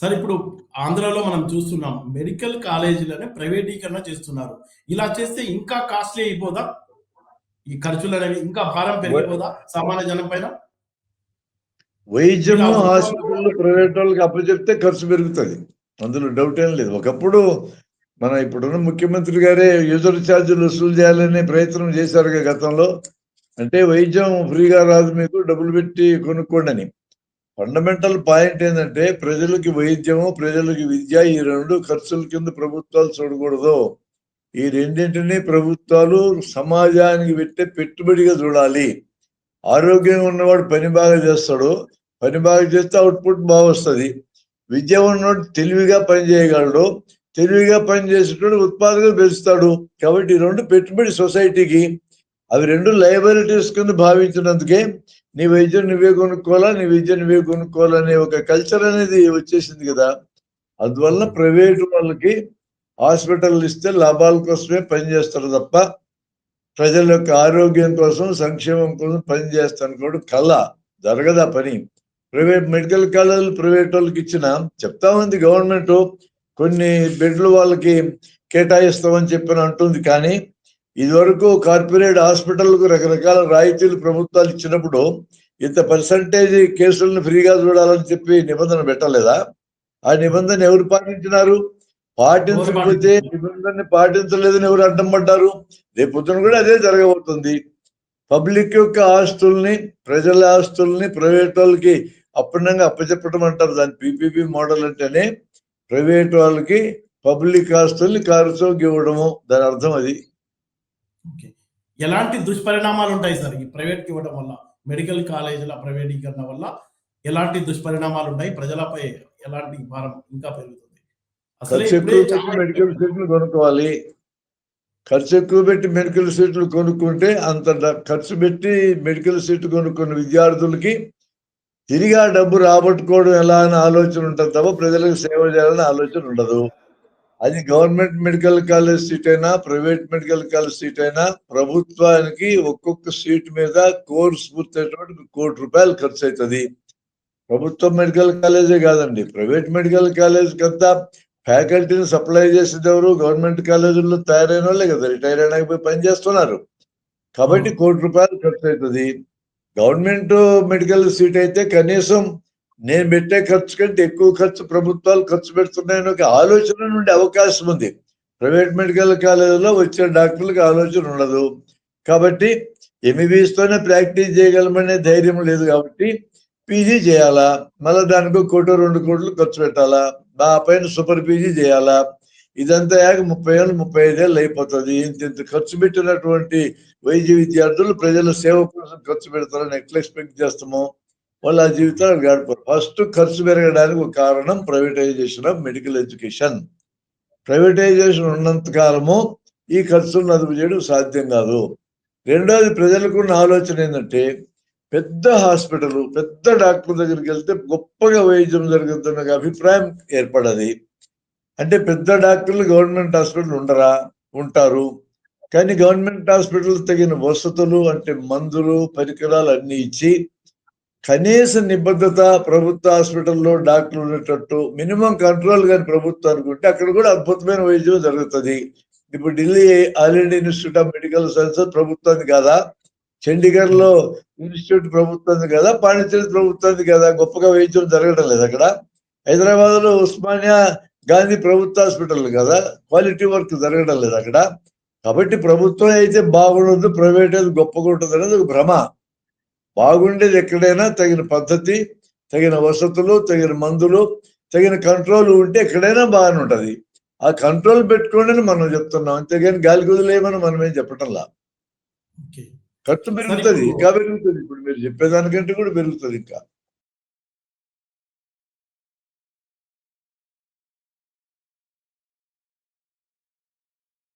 Sir ఇప్పుడు ఆంధ్రాలో మనం చూస్తున్నాం మెడికల్ కాలేజీలనే ప్రైవేటీకరణ చేస్తున్నారు. ఇలా చేస్తే ఇంకా కాస్ట్లీ అయిపోదా? ఈ ఖర్చులు అనేవి ఇంకా భారం పెరిగిపోదా సామాన్య జనం పైన? వైద్యము ఇలా హాస్పిటల్ ప్రైవేట్ వాళ్ళకి అప్పచెప్తే ఖర్చు పెరుగుతుంది. అందులో డౌట్ ఏం లేదు. ఒకప్పుడు మన ఇప్పుడున్న ముఖ్యమంత్రి గారే యూజర్ ఛార్జీలు వసూలు చేయాలనే ప్రయత్నం చేశారు గతంలో. అంటే వైద్యం ఫ్రీగా రాదు మీకు డబ్బులు పెట్టి కొనుక్కోండి అని. ఫండమెంటల్ పాయింట్ ఏంటంటే ప్రజలకి వైద్యము ప్రజలకి విద్య ఈ రెండు ఖర్చుల కింద ప్రభుత్వాలు చూడకూడదు. ఈ రెండింటిని ప్రభుత్వాలు సమాజానికి పెట్టే పెట్టుబడిగా చూడాలి. ఆరోగ్యంగా ఉన్నవాడు పని బాగా చేస్తాడు. పని బాగా చేస్తే అవుట్పుట్ బాగా వస్తుంది విద్య ఉన్నవాడు తెలివిగా పని చేయగలడు. తెలివిగా పని చేసేటోడు పెంచుతాడు. కాబట్టి ఈ రెండు పెట్టుబడి సొసైటీకి అవి రెండు లయబిలిటీస్ కింద భావించినందుకే నీ వైద్యం నువ్వే కొనుక్కోవాలా నీ విద్య నువ్వే కొనుక్కోవాలనే ఒక కల్చర్ అనేది వచ్చేసింది కదా. అందువల్ల ప్రైవేట్ వాళ్ళకి హాస్పిటల్ ఇస్తే లాభాల కోసమే పనిచేస్తారు తప్ప ప్రజల యొక్క ఆరోగ్యం కోసం సంక్షేమం కోసం పని చేస్తాను కూడా కళ జరగదా పని. ప్రైవేట్ మెడికల్ కాలేజీలు ప్రైవేట్ వాళ్ళకి ఇచ్చిన చెప్తా ఉంది గవర్నమెంట్ కొన్ని బెడ్లు వాళ్ళకి కేటాయిస్తామని చెప్పిన అంటుంది కానీ ఇదివరకు కార్పొరేట్ హాస్పిటల్కు రకరకాల రాయితీలు ప్రభుత్వాలు ఇచ్చినప్పుడు ఇంత పర్సంటేజ్ కేసులను ఫ్రీగా చూడాలని చెప్పి నిబంధన పెట్టలేదా? ఆ నిబంధన ఎవరు పాటించినారు? పాటించకపోతే నిబంధనని పాటించలేదని ఎవరు అడ్డం పడ్డారు? రేపు పొద్దున కూడా అదే జరగబోతుంది. పబ్లిక్ యొక్క ఆస్తుల్ని ప్రజల ఆస్తుల్ని ప్రైవేట్ వాళ్ళకి అప్పనంగా అప్పచెప్పడం అంటారు. దాని పీపీపీ మోడల్ అంటేనే ప్రైవేట్ వాళ్ళకి పబ్లిక్ ఆస్తుల్ని కారుచోకి ఇవ్వడము. దాని అర్థం అది. ఓకే. ఎలాంటి దుష్పరిణామాలు ఉంటాయి సార్? ఈ ప్రైవేట్కి ఇవ్వడం వల్ల మెడికల్ కాలేజీల ప్రైవేటీకరణ వల్ల ఎలాంటి దుష్పరిణామాలు ఉంటాయి? ప్రజలపై ఎలాంటి భారం ఇంకా పెరుగుతుంది? అసలే మెడికల్ సీట్లు కొనుక్కోవాలి. ఖర్చు ఎక్కువ పెట్టి మెడికల్ సీట్లు కొనుక్కుంటే అంత ఖర్చు పెట్టి మెడికల్ సీట్ కొనుక్కున్న విద్యార్థులకి తిరిగి ఆ డబ్బు రాబట్టుకోవడం ఎలా అని ఆలోచన ఉంటుంది తప్ప ప్రజలకు సేవ చేయాలని ఆలోచన ఉండదు. అది గవర్నమెంట్ మెడికల్ కాలేజ్ సీట్ అయినా ప్రైవేట్ మెడికల్ కాలేజ్ సీట్ అయినా ప్రభుత్వానికి ఒక్కొక్క సీట్ మీద కోర్స్ పూర్తయ్యేటువంటి కోటి రూపాయలు ఖర్చు అవుతుంది ప్రభుత్వ మెడికల్ కాలేజే కాదండి. ప్రైవేట్ మెడికల్ కాలేజ్ కంతా ఫ్యాకల్టీని సప్లై చేసేది ఎవరు గవర్నమెంట్ కాలేజీల్లో తయారైన వాళ్ళే కదా. రిటైర్ అయినాక పోయి పని చేస్తున్నారు. కాబట్టి కోటి రూపాయలు ఖర్చు అవుతుంది గవర్నమెంట్ మెడికల్ సీట్ అయితే కనీసం నేను పెట్టే ఖర్చు కంటే ఎక్కువ ఖర్చు ప్రభుత్వాలు ఖర్చు పెడుతున్నాయని ఒక ఆలోచన నుండి అవకాశం ఉంది. ప్రైవేట్ మెడికల్ కాలేజీలో వచ్చే డాక్టర్లకు ఆలోచన ఉండదు. కాబట్టి ఎంబీబీఎస్తోనే ప్రాక్టీస్ చేయగలమనే ధైర్యం లేదు కాబట్టి పీజీ చేయాలా? మళ్ళీ దానికి కోటి రెండు కోట్లు ఖర్చు పెట్టాలా? ఆ పైన సూపర్ పీజీ చేయాలా? ఇదంతా యాక ముప్పై ఏళ్ళు ముప్పై ఐదేళ్ళు అయిపోతుంది. ఇంత ఇంత ఖర్చు పెట్టినటువంటి వైద్య విద్యార్థులు ప్రజల సేవ కోసం ఖర్చు పెడతారని ఎట్లా ఎక్స్పెక్ట్ చేస్తామో? వాళ్ళు ఆ జీవితాలు గడపరు. ఫస్ట్ ఖర్చు పెరగడానికి ఒక కారణం privatization of medical education. Privatization ఉన్నంత కాలము ఈ ఖర్చులను అదుపు చేయడం సాధ్యం కాదు. రెండోది ప్రజలకు ఉన్న ఆలోచన ఏంటంటే పెద్ద హాస్పిటల్ పెద్ద డాక్టర్ దగ్గరికి వెళ్తే గొప్పగా వైద్యం జరుగుతున్న అభిప్రాయం ఏర్పడది. అంటే పెద్ద డాక్టర్లు గవర్నమెంట్ హాస్పిటల్ ఉండరా? ఉంటారు. కానీ గవర్నమెంట్ హాస్పిటల్ తగిన వసతులు అంటే మందులు పరికరాలు అన్ని ఇచ్చి కనీస నిబద్ధత ప్రభుత్వ హాస్పిటల్లో డాక్టర్లు ఉండేటట్టు మినిమం కంట్రోల్ కానీ ప్రభుత్వం అనుకుంటే అక్కడ కూడా అద్భుతమైన వైద్యం జరుగుతుంది. ఇప్పుడు Delhi all India institute of medical sciences ప్రభుత్వానికి కదా. చండీగఢ్లో ఇన్స్టిట్యూట్ ప్రభుత్వం కదా. పాండిచేరి ప్రభుత్వం కదా. గొప్పగా వైద్యం జరగడం లేదు అక్కడ. హైదరాబాద్లో ఉస్మానియా గాంధీ ప్రభుత్వ హాస్పిటల్ కదా. క్వాలిటీ వర్క్ జరగడం లేదు అక్కడ. కాబట్టి ప్రభుత్వం అయితే బాగుండదు ప్రైవేట్ అయితే గొప్పగా ఉంటుంది అనేది ఒక భ్రమ. బాగుండేది ఎక్కడైనా తగిన పద్ధతి తగిన వసతులు తగిన మందులు తగిన కంట్రోల్ ఉంటే ఎక్కడైనా బాగానే ఉంటది. ఆ కంట్రోల్ పెట్టుకోండి మనం చెప్తున్నాం. అంతేగాని గాలి కుదిలేమని మనం ఏం చెప్పటంలా. ఖర్చు పెరుగుతుంది ఇంకా పెరుగుతుంది. ఇప్పుడు మీరు చెప్పేదానికంటే కూడా పెరుగుతుంది ఇంకా.